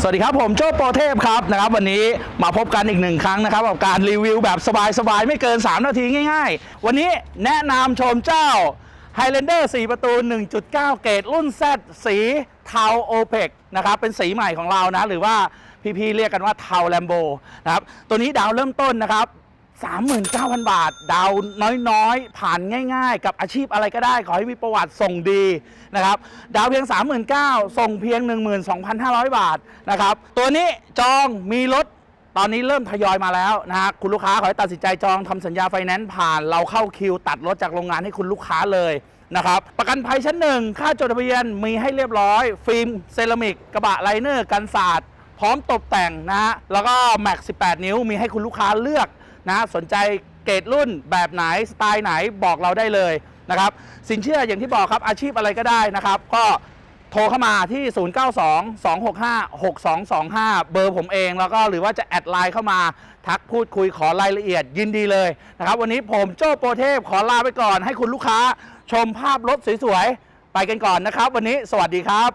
สวัสดีครับผมโจ้โปรเทพครับนะครับวันนี้มาพบกันอีกหนึ่งครั้งนะครับกับการรีวิวแบบสบายๆ ไม่เกิน 3 นาทีง่ายๆ วันนี้แนะนำชมเจ้า Highlander 4 ประตู 1.9 เกรดรุ่น Z สีเทาโอเ c นะครับเป็นสีใหม่ของเรานะ หรือว่าพี่ๆเรียกกันว่าเทาแลมโบนะครับตัวนี้ดาวเริ่มต้นนะครับ 39,000 บาท ดาวน้อยๆ ผ่านง่าย ๆ กับอาชีพอะไรก็ได้ ขอให้มีประวัติส่งดีนะครับ ดาวเพียง 39,000 ส่งเพียง 12,500 บาทนะครับ ตัวนี้จองมีรถตอนนี้เริ่มทยอยมาแล้วนะฮะคุณลูกค้าขอให้ตัดสินใจจองทำสัญญาไฟแนนซ์ผ่าน เราเข้าคิว ตัดรถจากโรงงานให้คุณลูกค้าเลยนะครับประกันภัยชั้นหนึ่งค่าจดทะเบียนมีให้เรียบร้อย ฟิล์มเซรามิกกระบะไลเนอร์กันศาสตร์พร้อมตกแต่งนะฮะแล้วก็แม็ก18 นิ้วมีให้คุณลูกค้าเลือก นะสนใจเกรดรุ่นแบบไหนสไตล์ไหนบอกเราได้เลยนะครับสินเชื่ออย่างที่บอกครับอาชีพอะไรก็ได้นะครับ ก็โทรเข้ามาที่ 0922656225 เบอร์ผมเอง แล้วก็หรือว่าจะแอดไลน์เข้ามาทักพูดคุยขอรายละเอียดยินดีเลยนะครับ วันนี้ผมโจ้โปรเทพขอลาไปก่อน ให้คุณลูกค้าชมภาพรถสวยๆ ไปกันก่อนนะครับ วันนี้สวัสดีครับ